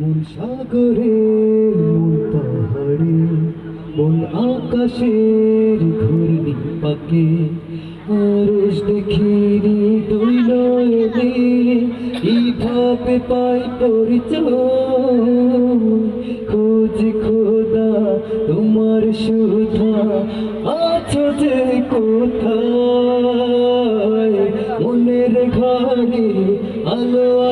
মন সাগরে, মন পাহাড়ে, মন আকাশের ঘূর্ণি পাকে। আরস দেখিনি দুই নয়নে এইভাবে পাই পরিচয়। খোঁজ খোদা, তোমার সুধা, আছো যে কোথায়? মনের ঘরে আলো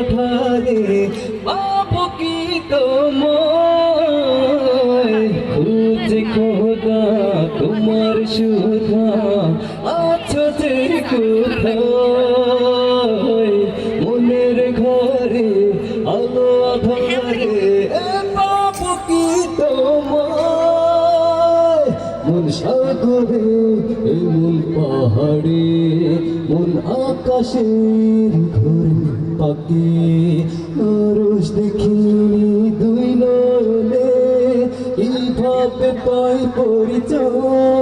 আছো যে কোথায়? মনের ঘরে আলো আধারে পাবো কি তোমায়? মন সাগরে মন পাহাড়ে, মন আকাশের ঘরে পাকে। আরস দেখিনি দুই নয়নে এইভাবে পাই পরিচয়।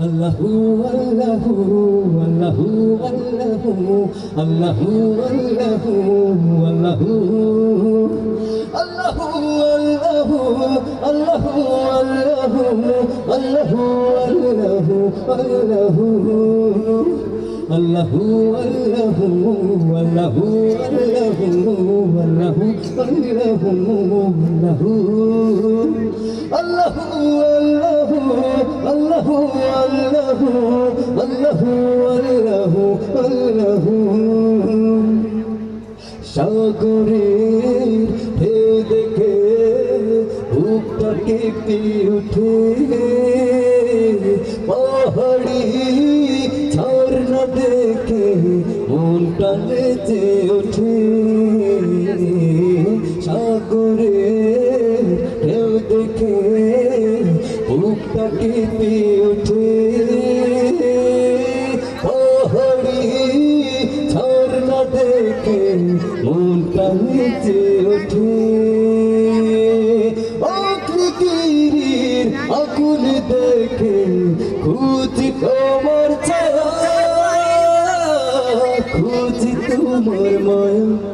الله والله والله والله الله والله والله الله والله الله والله الله والله والله الله والله والله والله والله والله والله الله والله আল্লাহু আল্লাহু আল্লাহু আল্লাহু আল্লাহু। সাগরের ঢেউ দেখে বুকটা কেঁপে উঠে পাহাড়ি ঝর্ণা দেখে মনটা নেচে ওঠে কেঁপে ওঠে পাহাড়ি ঝর্ণা দেখে মনটা নেচে ওঠে। অগ্নিগিরির আগুন দেখে খুঁজি খুঁজি তোমার মায়া।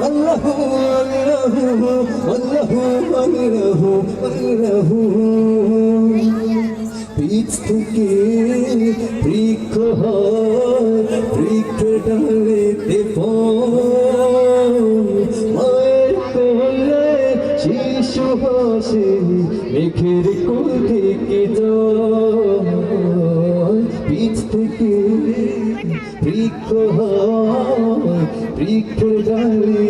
আল্লাহু আল্লাহু আল্লাহু আল্লাহু বীজ থেকে বৃক্ষ হয়, বৃক্ষ ডালেতে মায়ের কোলে শিশু হাসে মেঘের কোল থেকে বীজ থেকে বৃক্ষ বৃক্ষের ডালে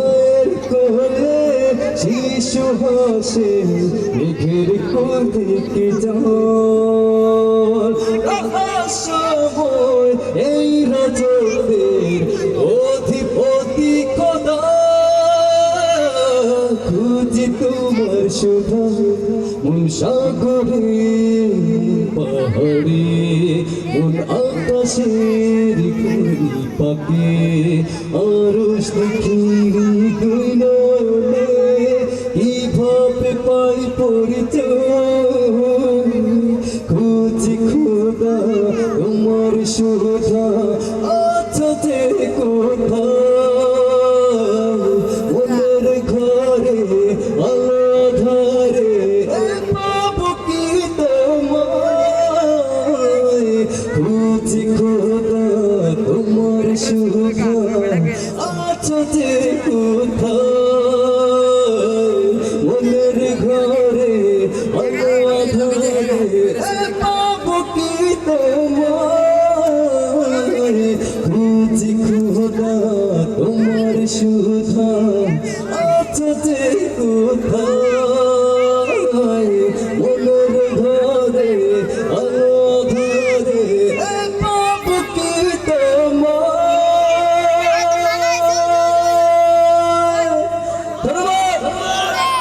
আর কোলে শিশু হাসে মেঘের কোল থেকে যাও তোমার সুধা মন সাগরে পাহাড়ে, মন আকাশের কুড়ি পাকে আরস দেখি পরিচয় খুঁজি খোদা, তোমার সুধা তোমায়